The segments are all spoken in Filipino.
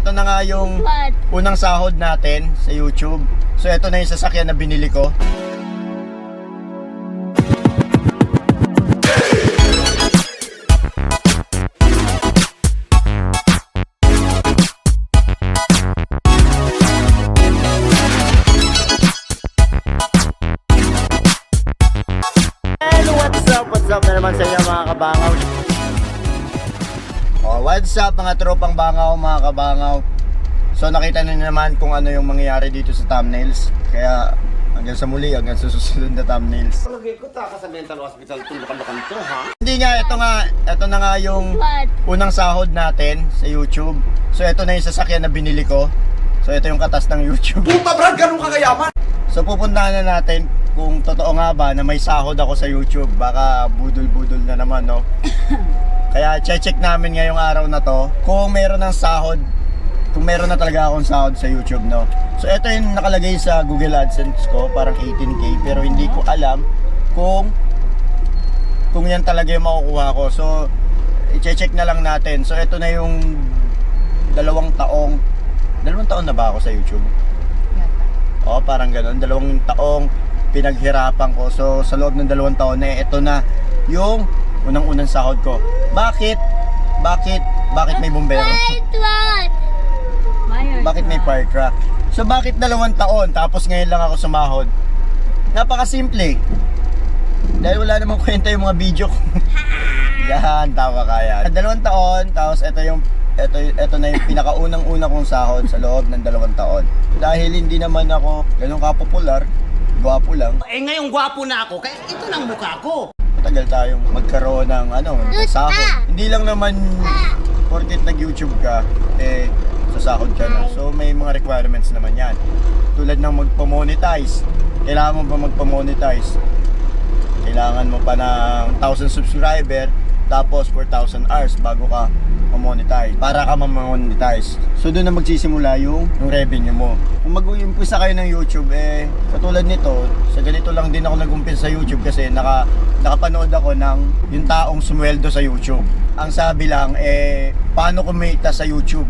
ito na nga yung What? unang sahod natin sa YouTube. So ito na yung sasakyan na binili ko. And what's up? What's up na naman sa inyo mga kabangaw? Oh, what's up mga tropang bangaw, mga kabangaw? So nakita niyo naman kung ano yung mangyayari dito sa thumbnails. Kaya hanggang sa muli, hanggang sa susunod na thumbnails. Lagi ko taka sa mental hospital tulukan-lukan to, ha? Hindi nga, ito nga, ito na nga yung What? unang sahod natin sa YouTube. So ito na yung sasakyan na binili ko. So ito yung katas ng YouTube. Puta, Brad, ganun ka kayaman! So pupuntahan na natin kung totoo nga ba na may sahod ako sa YouTube. Baka budol-budol na naman, no? Kaya check namin ngayong araw na to kung meron ng sahod, kung meron na talaga akong sahod sa YouTube, no? So ito yung nakalagay sa Google AdSense ko, parang 18k, pero hindi ko alam kung kung yan talaga yung makukuha ko. So i-check na lang natin. So ito na yung dalawang taong dalawang taon na ba ako sa YouTube? Oo, parang ganun. Dalawang taong pinaghirapan ko. So, sa loob ng dalawang taon eh, ito na yung unang-unang sahod ko. Bakit? Bakit? Bakit may bumbero? What? Mayroon Bakit may fire truck? So, bakit dalawang taon tapos ngayon lang ako sumahod? Napakasimple. Dahil wala namang kwenta yung mga video ko. Yan, tawa kaya. Dalawang taon, tapos ito yung ito, ito na yung pinakaunang-una kong sahod sa loob ng dalawang taon. Dahil hindi naman ako ganun kapopular, gwapo lang, Eh, ngayong gwapo na ako, kaya ito lang mukha ko. Matagal tayong magkaroon ng ano, ng sahod. Hindi lang naman porket nag-YouTube ka, eh, sasahod ka na. So, may mga requirements naman yan. Tulad ng magpa-monetize. Kailangan mo ba magpa-monetize? Kailangan mo pa ng 1,000 subscriber, tapos 4,000 hours bago ka ma-monetize. Para ka ma-monetize. So, doon na magsisimula yung, yung revenue mo. Kung mag-umpisa kayo ng YouTube, eh, katulad nito, sa ganito lang din ako nag-umpisa sa YouTube kasi naka, nakapanood ako ng yung taong sumweldo sa YouTube. Ang sabi lang, eh, paano kumita sa YouTube?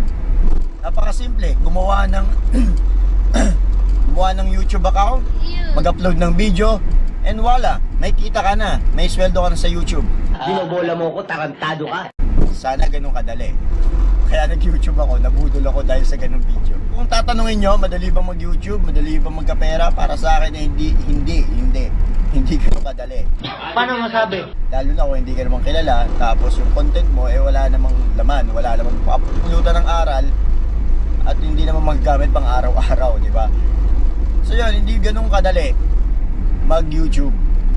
Napakasimple, gumawa ng gumawa ng YouTube account, mag-upload ng video, and wala, may kita ka na, may sweldo ka na sa YouTube. Binobola mo ko, tarantado ka. Sana ganun kadali. Kaya nag-YouTube ako, nabudol ako dahil sa ganung video. Kung tatanungin nyo, madali ba mag-YouTube, madali ba magkapera, para sa akin eh, hindi, hindi, hindi. Hindi ganun kadali. Paano masabi? Lalo na kung hindi ka naman kilala, tapos yung content mo, eh wala namang laman, wala namang papulutan ng aral, at hindi naman magagamit pang araw-araw, di ba? So yun, hindi ganun kadali mag-YouTube.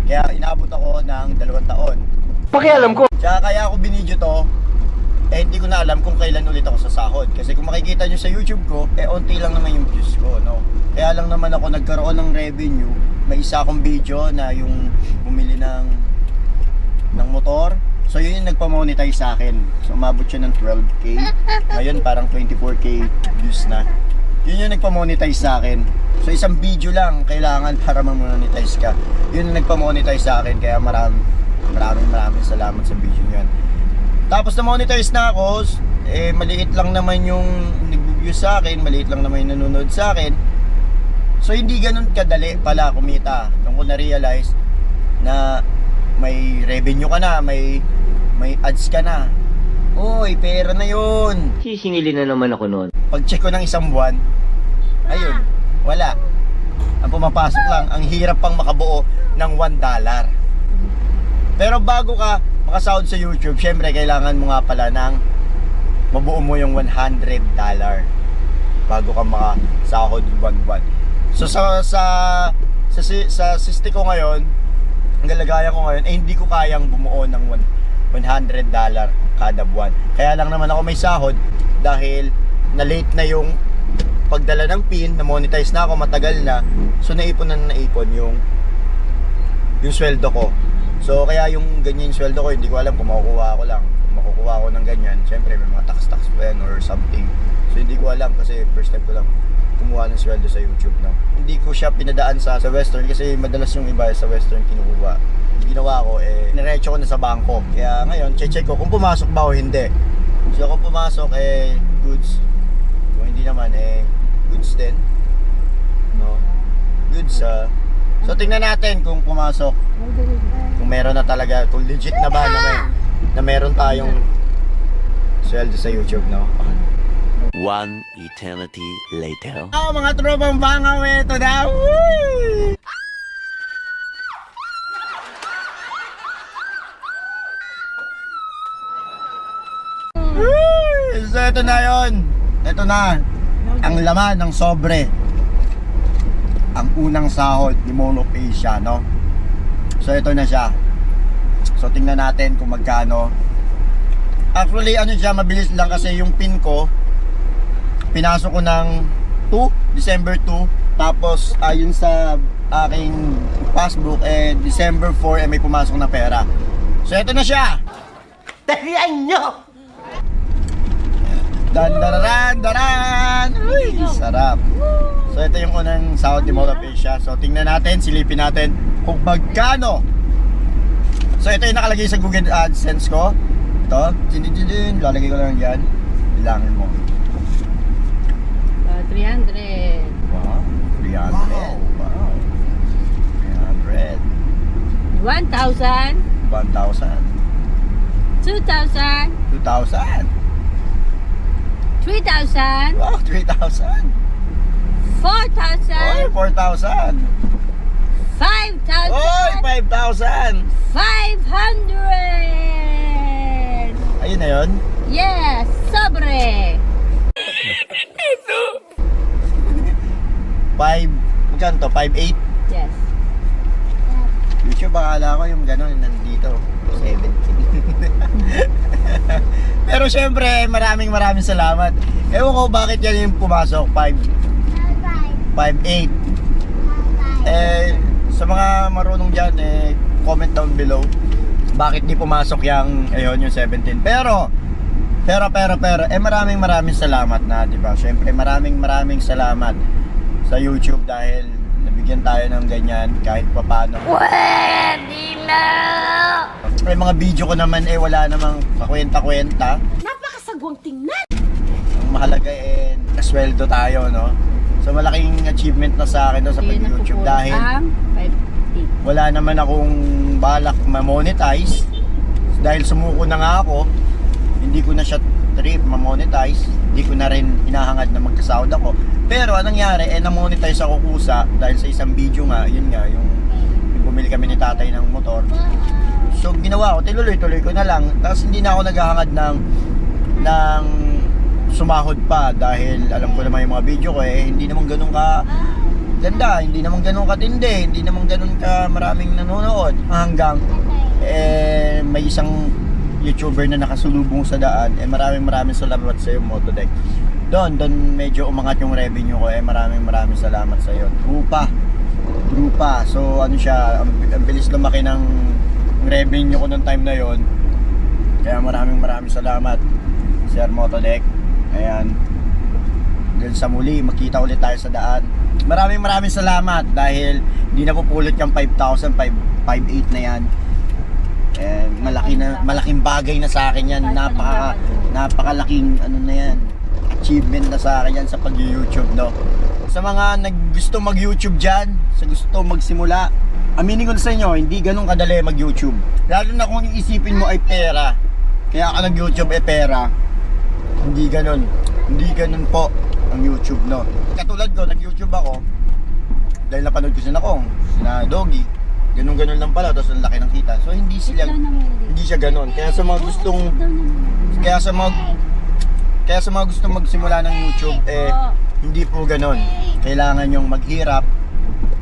Kaya inabot ako ng dalawang taon. Pakialam ko. Tsaka kaya ako binidyo to, eh hindi ko na alam kung kailan ulit ako sasahod. Kasi kung makikita nyo sa YouTube ko, eh onti lang naman yung views ko, no? Kaya lang naman ako nagkaroon ng revenue. May isa akong video na yung bumili ng ng motor. So yun yung nagpa-monetize sa akin. So umabot siya ng 12k. Ngayon parang 24k views na. Yun yung nagpa-monetize sa akin. So isang video lang kailangan para ma-monetize ka. Yun yung nagpa-monetize sa akin kaya maraming maraming maraming salamat sa video yun. Tapos na monetize na ako, eh maliit lang naman yung nag-view sa akin, maliit lang naman yung nanonood sa akin. So hindi ganun kadali pala kumita. Nung ko na-realize na may revenue ka na, may may ads ka na. Uy, pera na yun. Sisingilin na naman ako noon. Pag-check ko ng isang buwan, ayun, wala. Ang pumapasok lang, ang hirap pang makabuo ng 1 dollar. Pero bago ka makasahod sa YouTube, syempre kailangan mo nga pala ng mabuo mo yung 100 dollar bago ka makasahod buwan-buwan. So sa sa sa sa siste ko ngayon, ang galagayan ko ngayon, eh hindi ko kayang bumuo ng one- 100 dollar kada buwan. Kaya lang naman ako may sahod dahil na late na yung pagdala ng pin, na monetize na ako, matagal na. So naipon na naipon yung yung sweldo ko. So kaya yung ganyan yung sweldo ko, hindi ko alam kung makukuha ko lang. Makukuha ko ng ganyan, syempre may mga tax-tax pa yan or something. So hindi ko alam kasi first time ko lang kumuha ng sweldo sa YouTube na. Hindi ko siya pinadaan sa, sa Western kasi madalas yung iba sa Western kinukuha. Yung ginawa ko, eh, nirecho ko na sa bangko. Kaya ngayon, check-check ko kung pumasok ba o hindi. So kung pumasok, eh, goods. Kung hindi naman, eh, goods din. No? Goods, ah. So tingnan natin kung pumasok. Meron na talaga, kung legit na ba na, may, na meron tayong sweldo sa YouTube, no? One eternity later. Oh, mga tropang bangaw, ito na! Woo! So, ito na yon. Ito na. Ang laman ng sobre. Ang unang sahod ni Molo Asia, no? So, ito na siya. So, tingnan natin kung magkano. Actually, ano siya, mabilis lang kasi yung pin ko, pinasok ko ng 2, December 2. Tapos, ayun sa aking passbook, eh, December 4, eh, may pumasok na pera. So, ito na siya. Tarihan nyo! Dan daran daran. Uy, sarap. So ito yung unang ni Mola Pesha. So tingnan natin, silipin natin kung magkano. So ito yung nakalagay sa Google AdSense ko. Ito, din lalagay ko lang yan. Bilangin mo. Uh, 300. Wow, 300. Wow. 300. 1,000. 1,000. 2,000. 2,000. 3,000. Wow, 3,000. 4,000. Oy, 4,000. 5,000. Oy, 5,000. 500. Ayun na yun. Yes, sobre. 5, magkano to? 5,800. Yes. YouTube, akala ko yung gano'n nandito. 17. Pero syempre, maraming maraming salamat. Ewan ko bakit yan yung pumasok. 5, 5, 8. Eh, sa mga marunong dyan, eh, comment down below. Bakit di pumasok yung, ayun, yung 17. Pero, pero, pero, pero, eh maraming maraming salamat na, di ba? Syempre, maraming maraming salamat sa YouTube dahil nabigyan tayo ng ganyan kahit papano. Pwede na. May mga video ko naman eh wala namang kakwenta-kwenta. Napakasagwang tingnan. Ang mahalaga eh nasweldo tayo, no? So malaking achievement na sa akin no, sa pag-YouTube dahil Ang 50. wala naman akong balak ma-monetize. Dahil sumuko na nga ako, hindi ko na siya trip ma-monetize. Hindi ko na rin hinahangad na magkasahod ako. Pero anong nangyari, eh na-monetize ako kusa dahil sa isang video nga, yun nga, yung, yung bumili kami ni tatay ng motor. So ginawa ko, tinuloy-tuloy ko na lang. Tapos hindi na ako naghahangad ng ng sumahod pa dahil alam ko naman yung mga video ko eh hindi naman ganun ka ganda, hindi naman ganun katindi, hindi naman ganun ka maraming nanonood hanggang eh may isang YouTuber na nakasulubong sa daan eh maraming maraming salamat sa iyo Motodeck. Doon, doon medyo umangat yung revenue ko eh maraming maraming salamat sa iyo. Trupa. Trupa. So ano siya, ang, ang bilis lumaki ng revenue ko nung time na yon. Kaya maraming maraming salamat Sir Motodeck. Ayan. Doon sa muli, makita ulit tayo sa daan. Maraming maraming salamat dahil hindi na pupulot yung 5,000, 5,800 na yan. Eh, malaki na, malaking bagay na sa akin yan. Napaka, napakalaking ano na yan. Achievement na sa akin yan sa pag-YouTube, no? Sa mga nag gusto mag-YouTube dyan, sa gusto magsimula, aminin ko na sa inyo, hindi ganun kadali mag-YouTube. Lalo na kung iisipin mo ay pera. Kaya ka nag-YouTube ay pera. Hindi ganun. Hindi ganun po ang YouTube, no? Katulad ko, nag-YouTube ako. Dahil napanood ko sila kong, na Doggy. Ganun-ganun lang pala, tapos ang laki ng kita. So, hindi sila, hindi siya ganun. Kaya sa mga gustong, kaya sa mga, kaya sa mga gustong magsimula ng YouTube, eh, hindi po ganun. Kailangan yung maghirap,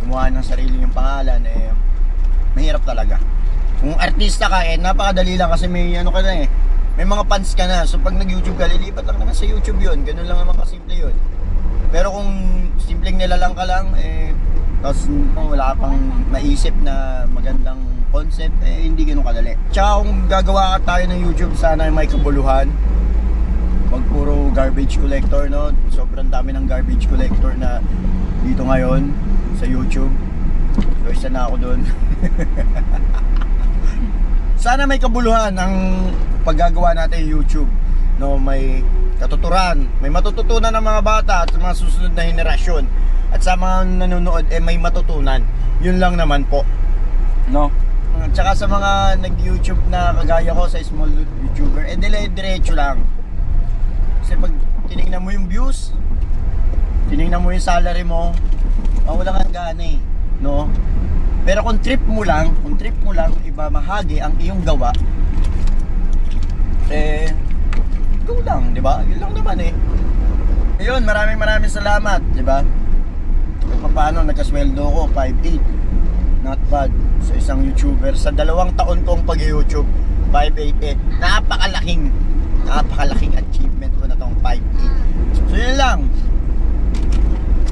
gumawa ng sarili yung pangalan, eh, mahirap talaga. Kung artista ka, eh, napakadali lang kasi may ano ka na eh. May mga fans ka na. So pag nag-YouTube ka, lilipat lang naman sa YouTube yun. Ganun lang naman kasimple yun. Pero kung simpleng nilalang ka lang, eh, tapos kung wala ka pang maisip na magandang concept, eh, hindi ganun kadali. Tsaka kung gagawa ka tayo ng YouTube, sana may kabuluhan. Wag puro garbage collector, no? Sobrang dami ng garbage collector na dito ngayon sa YouTube. So, isa na ako doon. sana may kabuluhan ang paggagawa natin YouTube no may katuturan. May matututunan ng mga bata at mga susunod na henerasyon. At sa mga nanonood, eh may matutunan. Yun lang naman po. No? At saka sa mga nag-YouTube na kagaya ko sa small YouTuber, eh dire-diretso lang. Kasi pag tinignan mo yung views, tinignan mo yung salary mo, mawala kang gana eh. No? Pero kung trip mo lang, kung trip mo lang, iba mahagi ang iyong gawa, eh, go lang, di ba? Yun lang naman eh. Ayun, maraming maraming salamat, di ba? Paano, nagkasweldo ko, 5'8". Not bad sa isang YouTuber. Sa dalawang taon kong pag-YouTube, 5'8". Eh, napakalaking, napakalaking achievement ko na tong 5'8". So yun lang.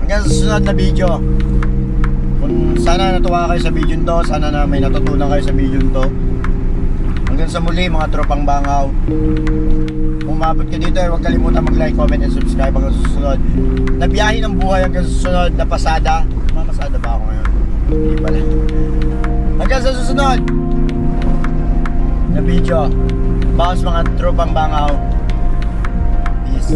Hanggang sa susunod na video. Kung sana natuwa kayo sa video to, sana na may natutunan kayo sa video to. Hanggang sa muli mga tropang bangaw. Kung umabot ka dito, eh, huwag kalimutan mag-like, comment, and subscribe hanggang susunod. Nabiyahe ng buhay hanggang susunod na pasada. Mamasada ba ako ngayon? Hindi pala. Hanggang sa susunod na video. Bawas mga tropang bangaw. Peace.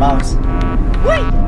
Vamos. ¡Uy!